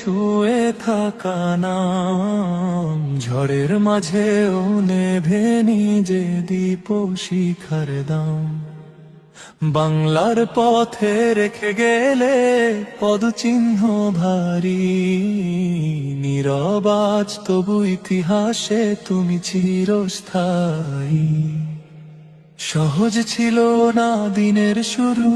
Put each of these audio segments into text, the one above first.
ছুয়ে থাকা নাম, ঝড়ের মাঝেও নেভে নিজে দীপ শিখার দাম। বাংলার পথে রেখে গেলে পদচিহ্ন ভারী নীরবাজ তবু ইতিহাসে তুমি চিরস্থায়ী। সহজ ছিল না দিনের শুরু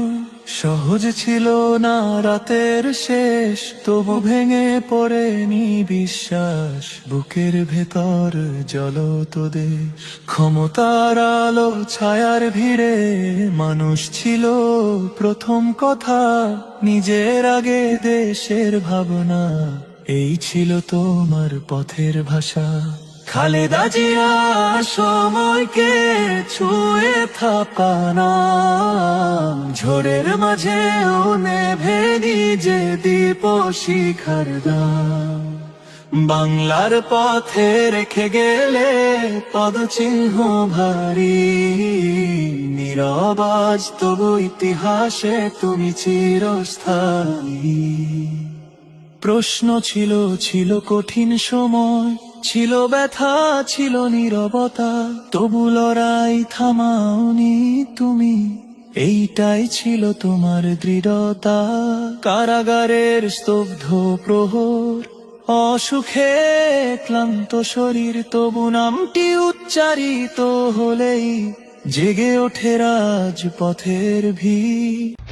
সহজ ছিল না রাতের শেষ, তবু ভেঙে পড়েনি বিশ্বাস। বুকের ভেতর জ্বলত দেশ। ক্ষমতার আলো, ছায়ার ভিড়ে মানুষ ছিল প্রথম কথা, নিজের আগে দেশের ভাবনা। এই ছিল তোমার পথের ভাষা। খালেদা জিয়া, সময়কে ছুঁয়ে থাকা ঝড়ের মাঝে নেভে নিজে দীপ শিখার বাংলার পথে রেখে গেলে পদচিহ্ন ভারী। নীরবাজ তবু ইতিহাসে তুমি চিরস্থায়ী। প্রশ্ন ছিল ছিল কঠিন সময়, ছিল ব্যথা, ছিল নীরবতা। তবু লড়াই থামাওনি তুমি। এইটাই ছিল তোমার দৃঢ়তা। কারাগারের স্তব্ধ প্রহর, অসুখে ক্লান্ত শরীর, তবু নামটি উচ্চারিত হলেই জেগে ওঠে রাজপথের ভিড়।